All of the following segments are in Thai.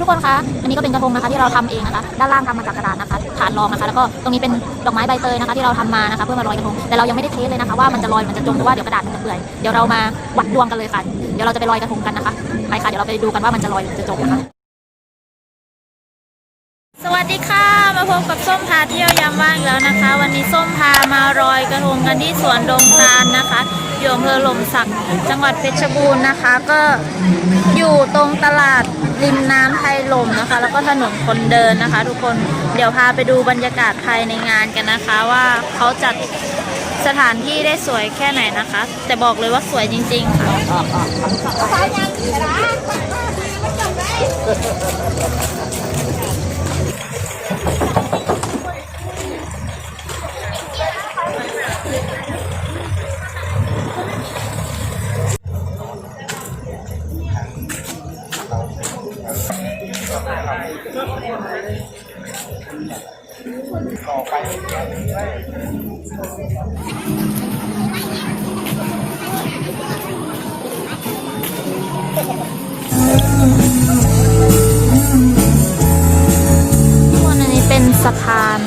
ทุกคนคะอันนี้ก็เป็นกระทงนะคะที่เราทำเองนะคะ ด้านล่างทำมาจากกระดาษนะคะฐานรองนะคะ แล้วก็ตรงนี้เป็นดอกไม้ใบเตยนะคะ ที่เราทำมานะคะ เพื่อมาลอยกระทงแต่เรายังไม่ได้เทสเลยนะคะ ว่ามันจะลอยมันจะจมเพราะว่าเดี๋ยวกระดาษมันจะเปื่อยเดี๋ยวเรามาวัดดวงกันเลยค่ะ เดี๋ยวเราจะไปลอยกระทงกันนะคะไปค่ะเดี๋ยวเราไปดูกันว่ามันจะลอยหรือจะจมนะคะสวัสดีค่ะ มาพบกับส้มพาเที่ยวยามว่างแล้วนะคะ วันนี้ส้มพามารอยกระทงกันที่สวนดงตาลนะคะ อยู่อำเภอหล่มสักจังหวัดเพชรบูรณ์นะคะ ก็อยู่ตรงตลาดริมน้ำไทยลมนะคะ แล้วก็ถนนคนเดินนะคะ ทุกคนเดี๋ยวพาไปดูบรรยากาศภายในงานกันนะคะ ว่าเขาจัดสถานที่ได้สวยแค่ไหนนะคะ แต่บอกเลยว่าสวยจริง ๆ ค่ะ ทุกคนอันนี้เป็นสะพาน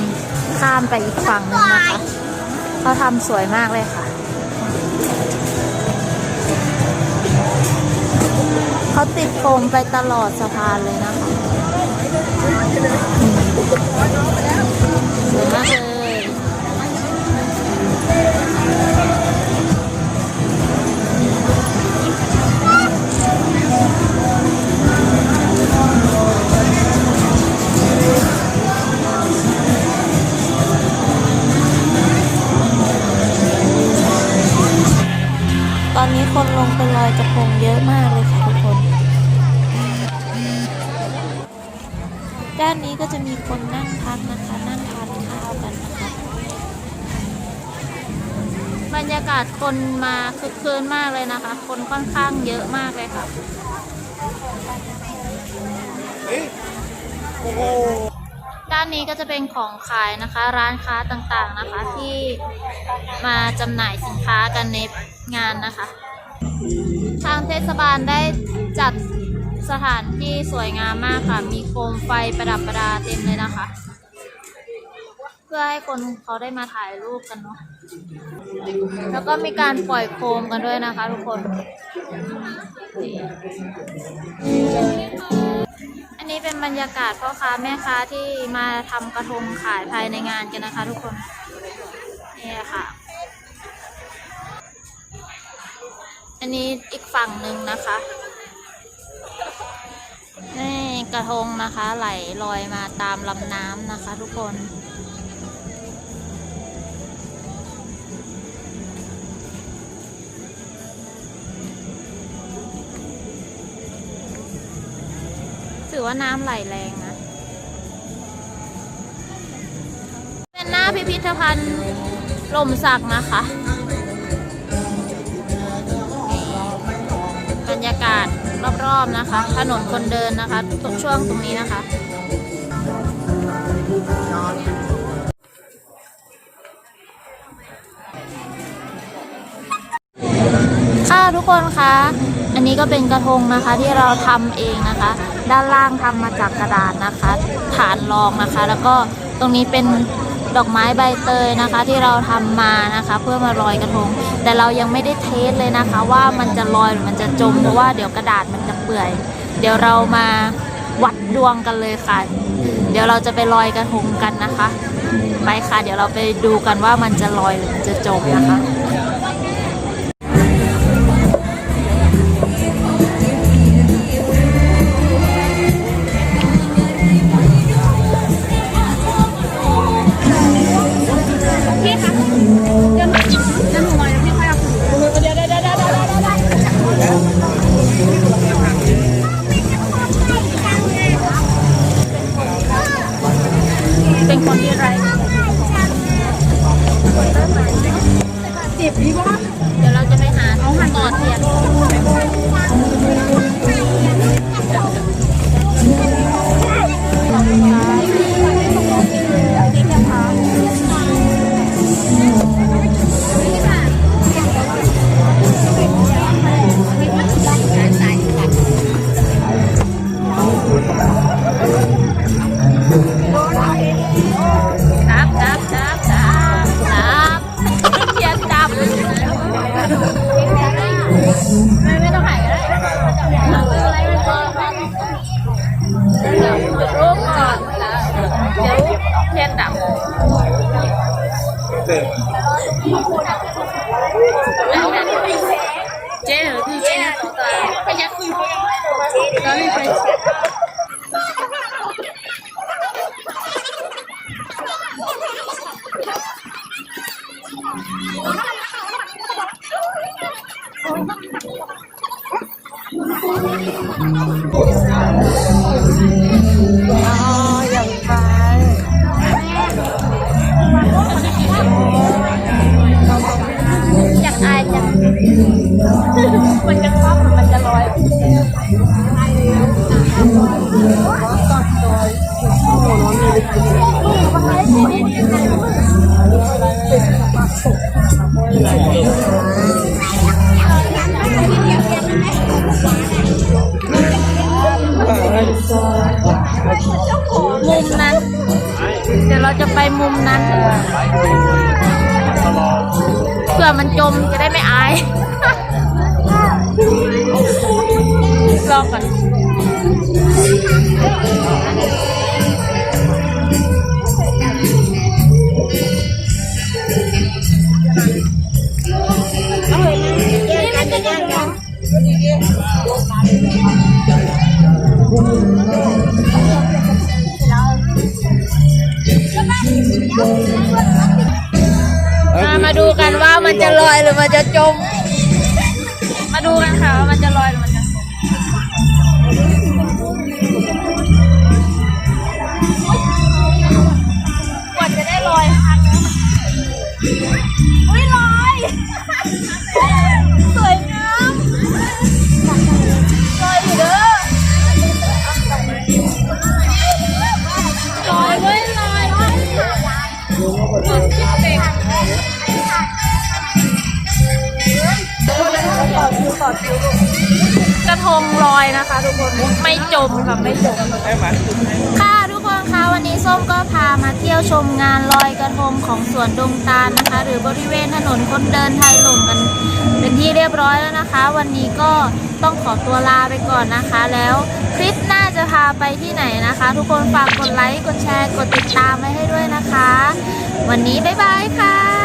ข้ามไปอีกฝั่งนึงนะคะเขาทำสวยมากเลยค่ะ เขาติดโฟมไปตลอดสะพานเลยนะคะสวยมากเลย นนี้คนลงไปลอยกระทงเยอะมากเลยค่ะทุกคน ด้านนี้ก็จะมีคนนั่งพักนะคะ นั่งทานข้าวกันนะคะ บรรยากาศคนมาคึกคืนมากเลยนะคะ คนค่อนข้างเยอะมากเลยค่ะด้านนี้ก็จะเป็นของขายนะคะ ร้านค้าต่างๆนะคะที่มาจำหน่ายสินค้ากันในงานนะคะ ทางเทศบาลได้จัดสถานที่สวยงามมากค่ะ มีโคมไฟประดับประดาเต็มเลยนะคะ เพื่อให้คนเขาได้มาถ่ายรูปกันเนาะ แล้วก็มีการปล่อยโคมกันด้วยนะคะทุกคน อันนี้เป็นบรรยากาศพ่อค้าแม่ค้าที่มาทำกระทงขายภายในงานกันนะคะทุกคน นี่ค่ะ อันนี้อีกฝั่งหนึ่งนะคะ นี่กระทงนะคะ ไหลลอยมาตามลำน้ำนะคะ ทุกคนถือว่าน้ำไหลแรงนะ เป็นหน้าพิพิธภัณฑ์ลมสักนะคะ รอบนะคะ ถนนคนเดินนะคะทุกช่วงตรงนี้นะคะ ค่ะทุกคนคะอันนี้ก็เป็นกระทงนะคะที่เราทำเองนะคะ ด้านล่างทำมาจากกระดาษนะคะฐานรองนะคะ แล้วก็ตรงนี้เป็นดอกไม้ใบเตยนะคะ ที่เราทำมานะคะ เพื่อมาลอยกระทง แต่เรายังไม่ได้เทสเลยนะคะ ว่ามันจะลอยหรือมันจะจมเพราะว่าเดี๋ยวกระดาษมันจะเปื่อย เดี๋ยวเรามาวัดดวงกันเลยค่ะ เดี๋ยวเราจะไปลอยกระทงกันนะคะ ไปค่ะ เดี๋ยวเราไปดูกันว่ามันจะลอยหรือมันจะจมนะคะ ไม่ไม่ต้องถ่ายก็ได้อะไรมันพอเดี๋ยวจุดร่มก่อนแล้วเดี๋ยวเทียนดับ อย่างไปอยากอายจัง มันจะคว่ำมันจะลอยมุ เพื่อมันจมจะได้ไม่อาย ลองก่อนมามา ดูกันว่ามันจะลอยหรือมันจะจม มาดูกันค่ะว่ามันจะลอยหรือมันจะจมกว่าจะได้ลอยครั้ง ระทงลอยนะคะ ทุกคนไม่จมค่ะไม่จมค่ะทุกคนคะวันนี้ส้มก็พามาเที่ยวชมงานลอยกระทงของสวนดงตาลนะคะ หรือบริเวณถนนคนเดินไทยหลงกัน เป็นที่เรียบร้อยแล้วนะคะ วันนี้ก็ต้องขอตัวลาไปก่อนนะคะ แล้วคลิปหน้าจะพาไปที่ไหนนะคะ ทุกคนฝากกดไลค์กดแชร์กดติดตามไว้ให้ด้วยนะคะ วันนี้บ๊ายบายค่ะ